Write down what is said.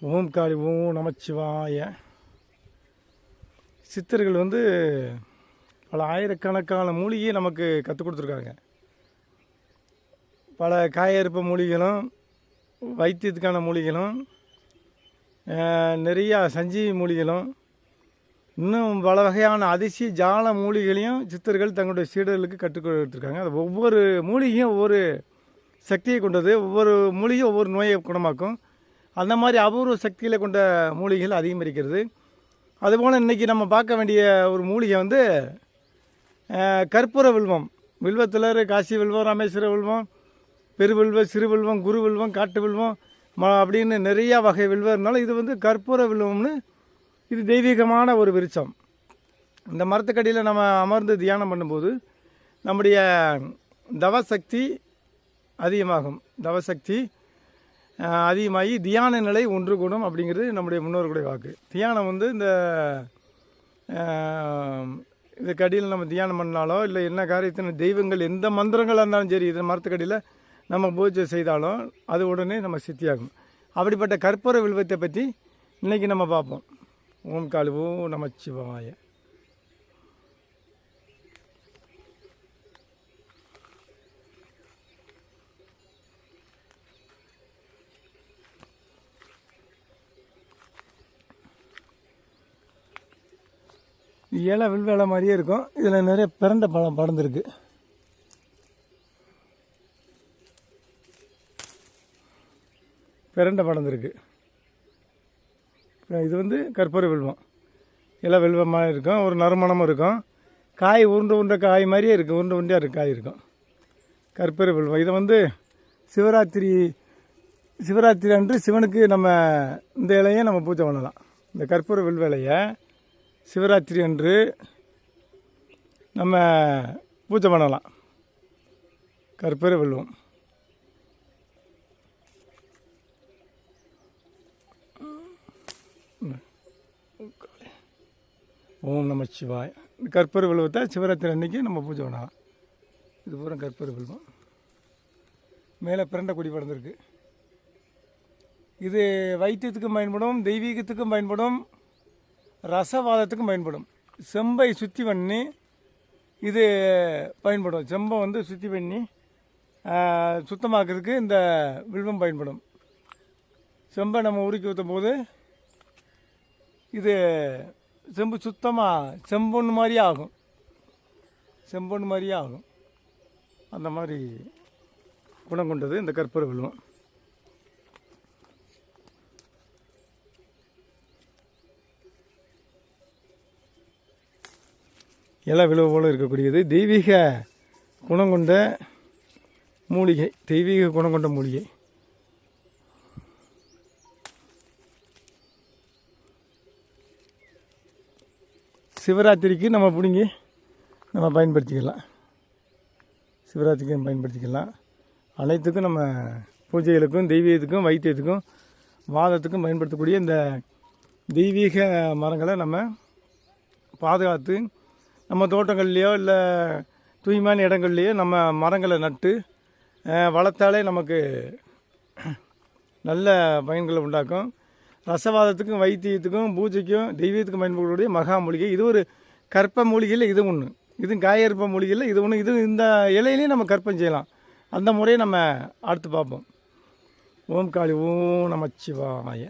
ஓம் காளி ஓம் நமச்சிவாய. சித்தர்கள் வந்து பல ஆயிரக்கணக்கான மூலிகையை நமக்கு கற்றுக் கொடுத்துருக்காங்க. பல காயறுப்பு மூலிகைகளும் வைத்தியத்துக்கான மூலிகைகளும் நிறையா சஞ்சீவி மூலிகளும் இன்னும் பல வகையான அதிசய ஜால மூலிகளையும் சித்தர்கள் தங்களுடைய சீடர்களுக்கு கற்றுக் கொடுத்துருக்காங்க. அது ஒவ்வொரு மூலிகையும் ஒவ்வொரு சக்தியை கொண்டது ஒவ்வொரு மூலிகையும் ஒவ்வொரு நோயை குணமாக்கும். அந்த மாதிரி அபூர்வ சக்திகளை கொண்ட மூலிகைகள் அதிகம் இருக்கிறது அதுபோல் இன்றைக்கி நம்ம பார்க்க வேண்டிய ஒரு மூலிகை வந்து கற்பூர வில்வம். வில்வத்தில் காசி வில்வம் ராமேஸ்வர வில்வம் பெருவில்வம் சிறுவில்வம் குரு வில்வம் காட்டு வில்வம் ம அப்படின்னு நிறையா வகை வில்வம் இருந்தாலும் இது வந்து கற்பூர வில்வம்னு இது தெய்வீகமான ஒரு விருச்சம் இந்த மரத்துக்கடியில் நம்ம அமர்ந்து தியானம் பண்ணும்போது நம்முடைய தவசக்தி அதிகமாகும். தவசக்தி அதிகமாகி தியான நிலை ஒன்று கூடும் அப்படிங்கிறது நம்முடைய முன்னோர்களுடைய வாக்கு. தியானம் வந்து இந்த அஹ், இதுக்கு அடியில் நம்ம தியானம் பண்ணாலோ இல்லை என்ன காரியத்தின் தெய்வங்கள் எந்த மந்திரங்களாக இருந்தாலும் சரி இது மரத்துக்கடியில் நம்ம பூஜை செய்தாலும் அது உடனே நம்ம சித்தியாகும். அப்படிப்பட்ட கற்பூர வில்வத்தை பற்றி இன்றைக்கி நம்ம பார்ப்போம். ஓம் காலுவோ நம்ம நமச்சிவாய. இலை வில்வேலை மாதிரியே இருக்கும். இதில் நிறைய பிறண்ட பழம் படர்ந்துருக்கு பிறண்ட படர்ந்துருக்கு இது வந்து கற்பூர வில்வம். இலை வில்வமாக இருக்கும். ஒரு நறுமணமும் இருக்கும். காய் உருண்டை உருண்டை காய் மாதிரியே இருக்குது உருண்டை உருண்டையாக இருக்கும் காய் இருக்கும். கற்பூர வில்வம். இதை வந்து சிவராத்திரி சிவராத்திரி அன்று சிவனுக்கு நம்ம இந்த இலையை நம்ம பூஜை பண்ணலாம். இந்த கற்பூர வில்வ இலையை சிவராத்திரி அன்று நம்ம பூஜை பண்ணலாம். கற்பூர வெல்லுவோம் ஓம் நம சிவாய். இந்த கற்பூர வில்வத்தை சிவராத்திரி அன்னைக்கு நம்ம பூஜை பண்ணலாம். இது பூரா கற்பூர வெல்வம். மேலே பிரண்ட கொடி படர்ந்துருக்கு. இது வைத்தியத்துக்கும் பயன்படும் தெய்வீகத்துக்கும் பயன்படும் ரசவாதத்துக்கும் பயன்படும். செம்பை சுத்தி பண்ணி இது பயன்படும். செம்பை வந்து சுத்தி பண்ணி சுத்தமாக்குறதுக்கு இந்த வில்வம் பயன்படும். செம்பை நம்ம உருக்கி ஊற்றும் போது இது செம்பு சுத்தமாக செம்பொண்ணு மாதிரியே ஆகும். செம்பொண்ணு மாதிரியே ஆகும். அந்த மாதிரி குணம் கொண்டது இந்த கற்பூர வில்வம். இலை விழுவு போல் இருக்கக்கூடியது. தெய்வீக குணம் கொண்ட மூலிகை. தெய்வீக குணம் கொண்ட மூலிகை. சிவராத்திரிக்கு நம்ம பிடுங்கி நம்ம பயன்படுத்திக்கலாம். சிவராத்திரிக்கு நம்ம பயன்படுத்திக்கலாம். அனைத்துக்கும் நம்ம பூஜைகளுக்கும் தெய்வீகத்துக்கும் வைத்தியத்துக்கும் வாதத்துக்கும் பயன்படுத்தக்கூடிய இந்த தெய்வீக மரங்களை நம்ம பாதுகாத்து நம்ம தோட்டங்கள்லேயோ இல்லை தூய்மையான இடங்கள்லையோ நம்ம மரங்களை நட்டு வளர்த்தாலே நமக்கு நல்ல பயன்களை உண்டாக்கும். ரசவாதத்துக்கும் வைத்தியத்துக்கும் பூஜைக்கும் தெய்வீகத்துக்கும் பயன்படக்கூடிய மகா மூலிகை. இது ஒரு கற்ப மூலிகையில் இது ஒன்று இது காயற்ப மூலிகையில் இது ஒன்று இது இந்த இலையிலையும் நம்ம கற்பம் செய்யலாம். அந்த முறையை நம்ம அடுத்து பார்ப்போம். ஓம் காளி ஓம் நமச்சிவாய.